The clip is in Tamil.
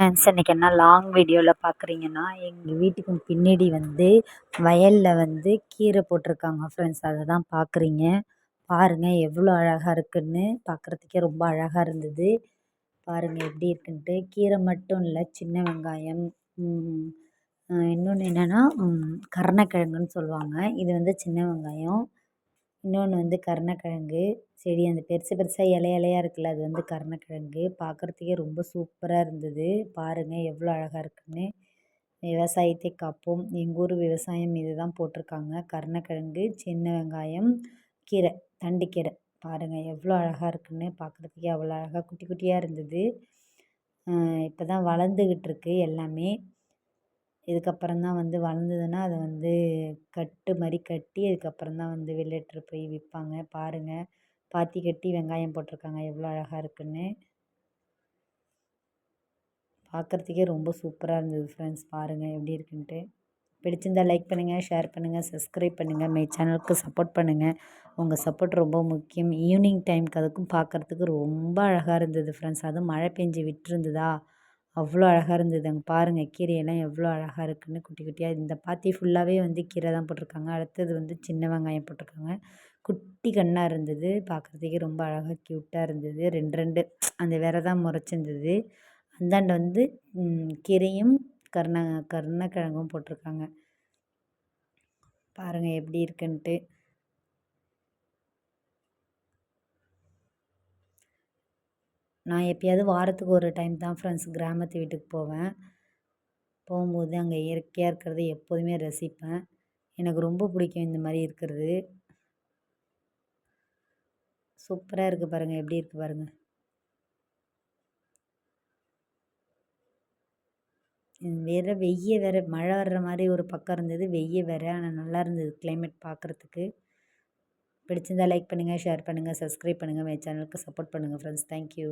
ஃப்ரெண்ட்ஸ் இன்றைக்கி என்ன லாங் வீடியோவில் பார்க்குறீங்கன்னா எங்கள் வீட்டுக்கு பின்னாடி வந்து வயலில் வந்து கீரை போட்டிருக்காங்க ஃப்ரெண்ட்ஸ் அதை தான் பார்க்குறீங்க பாருங்கள் எவ்வளோ அழகாக இருக்குதுன்னு பார்க்குறதுக்கே ரொம்ப அழகாக இருந்தது. பாருங்கள் எப்படி இருக்குன்ட்டு. கீரை மட்டும் இல்லை சின்ன வெங்காயம் இன்னொன்று என்னென்னா கருணக்கிழங்குன்னு சொல்லுவாங்க. இது வந்து சின்ன வெங்காயம். இன்னொன்று வந்து கருணக்கிழங்கு. செடி அந்த பெருசு பெருசாக இலை இலையா இருக்குல்ல அது வந்து கருணக்கிழங்கு. பார்க்குறதுக்கே ரொம்ப சூப்பராக இருந்தது. பாருங்கள் எவ்வளோ அழகாக இருக்குதுன்னு விவசாயத்தை காப்போம். எங்கள் ஊர் விவசாயம் இது தான் போட்டிருக்காங்க. கருணக்கிழங்கு சின்ன வெங்காயம் கீரை தண்டுக்கீரை. பாருங்கள் எவ்வளோ அழகாக இருக்குதுன்னு பார்க்குறதுக்கே அவ்வளோ அழகாக குட்டி குட்டியாக இருந்தது. இப்போ தான் வளர்ந்துக்கிட்டு இருக்குது எல்லாமே. இதுக்கப்புறம் தான் வந்து வளர்ந்ததுன்னா அதை வந்து கட்டு மாதிரி கட்டி அதுக்கப்புறம் தான் வந்து வெளில போய் விற்பாங்க பாருங்கள் பாத்தி கட்டி வெங்காயம் போட்டிருக்காங்க. எவ்வளோ அழகாக இருக்குதுன்னு பார்க்குறதுக்கே ரொம்ப சூப்பராக இருந்தது ஃப்ரெண்ட்ஸ் பாருங்கள் எப்படி இருக்குன்ட்டு. பிடிச்சிருந்தா லைக் பண்ணுங்கள் ஷேர் பண்ணுங்கள் சப்ஸ்கிரைப் பண்ணுங்கள் மை சேனலுக்கு சப்போர்ட் பண்ணுங்கள் உங்கள் சப்போர்ட் ரொம்ப முக்கியம். ஈவினிங் டைமுக்கு அதுக்கும் பார்க்குறதுக்கு ரொம்ப அழகாக இருந்தது ஃப்ரெண்ட்ஸ் அதுவும் மழை பெஞ்சு விட்டுருந்ததா? அவ்வளோ அழகாக இருந்தது. அங்கே பாருங்கள் கீரையெல்லாம் எவ்வளோ அழகாக இருக்குதுன்னு குட்டி குட்டியாக இந்த பாத்தி ஃபுல்லாகவே வந்து கீரை தான் போட்டிருக்காங்க. அடுத்தது வந்து சின்ன வெங்காயம் போட்டிருக்காங்க. குட்டி கண்ணாக இருந்தது. பார்க்குறதுக்கே ரொம்ப அழகாக க்யூட்டாக இருந்தது. ரெண்டு ரெண்டு. அந்த விரை தான் முறைச்சிருந்தது. அந்தாண்ட வந்து கீரையும் கருண கருணக்கிழங்கும் போட்டிருக்காங்க. பாருங்கள் எப்படி இருக்குன்ட்டு. நான் எப்பயாவது வாரத்துக்கு ஒரு டைம் தான் ஃப்ரெண்ட்ஸ் கிராமத்து வீட்டுக்கு போவேன். போகும்போது அங்கே இயற்கையாக இருக்கிறத எப்போதுமே ரசிப்பேன். எனக்கு ரொம்ப பிடிக்கும் இந்த மாதிரி இருக்கிறது. சூப்பராக இருக்குது பாருங்கள் எப்படி இருக்குது பாருங்கள் வேறு வெய்ய வேறு மழை வர்ற மாதிரி ஒரு பக்கம் இருந்தது வெய்ய வேறு ஆனால் நல்லா இருந்தது கிளைமேட் பார்க்குறதுக்கு பிடிச்சிருந்தால் லைக் பண்ணுங்கள் ஷேர் பண்ணுங்கள் சப்ஸ்கிரைப் பண்ணுங்கள் என் சேனலுக்கு சப்போர்ட் பண்ணுங்கள் ஃப்ரெண்ட்ஸ் தேங்க்யூ